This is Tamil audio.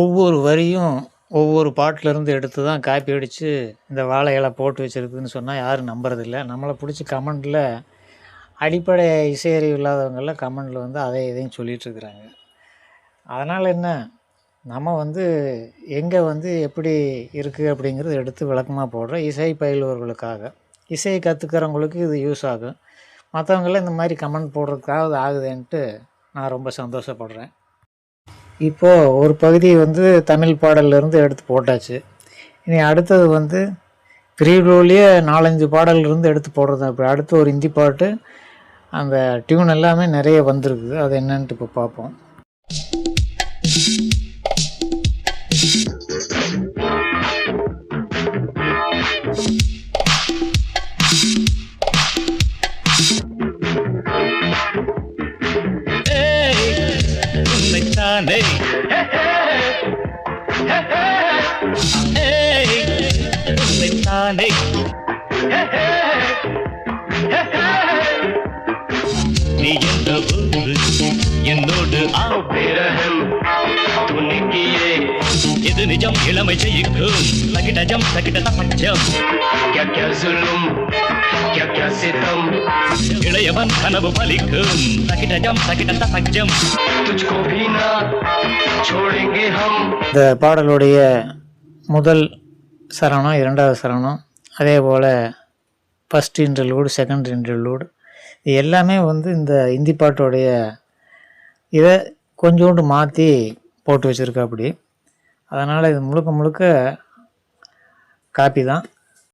ஒவ்வொரு வரியும் ஒவ்வொரு பாட்டிலேருந்து எடுத்து தான் காப்பி அடித்து இந்த வாழை இலை போட்டு வச்சுருக்குதுன்னு சொன்னால் யாரும் நம்புறதில்ல. நம்மளை பிடிச்சி கமெண்டில் அடிப்படை இசையறிவு இல்லாதவங்கெல்லாம் கமெண்டில் வந்து அதை இதையும் சொல்லிகிட்ருக்குறாங்க அதனால் என்ன? நம்ம வந்து எங்கே வந்து எப்படி இருக்குது அப்படிங்கிறத எடுத்து விளக்கமாக போடுறோம். இசை பயிலுவர்களுக்காக. இசையை கற்றுக்கிறவங்களுக்கு இது யூஸ் ஆகும். மற்றவங்களாம் இந்த மாதிரி கமெண்ட் போடுறதுக்காக ஆகுதுன்ட்டு நான் ரொம்ப சந்தோஷப்படுறேன். இப்போது ஒரு பகுதி வந்து தமிழ் பாடல்லேருந்து எடுத்து போட்டாச்சு. இனி அடுத்தது வந்து பிரிவுலோலியே நாலஞ்சு பாடல்லேருந்து எடுத்து போடுறது. அப்படி அடுத்து ஒரு இந்தி பாட்டு அந்த டியூன் எல்லாமே நிறைய வந்திருக்குது. அது என்னன்ட்டு இப்போ பார்ப்போம் உன்னைத்தானே ஏய், உன்னைத்தானே. நீ என்ற போது என்னோடு துணிக்கியே. இது நிஜம்? இளமை ஜெயிக்கும் தகிடஜம் தகிட தப்பஞ்சம் क्या விகசிதம் இளையவன் கனவு பலிக்கும். சகிடஜம் சகிடந்த சஜம் இந்த பாடலுடைய முதல் சரணம் இரண்டாவது சரணம் அதே போல் ஃபஸ்ட் இன்டர்லூடு செகண்ட் இன்டர்லூடு இது எல்லாமே வந்து இந்த இந்தி பாட்டோடைய இதை கொஞ்சோண்டு மாற்றி போட்டு வச்சுருக்கா அப்படி அதனால் இது முழுக்க முழுக்க காப்பி தான்.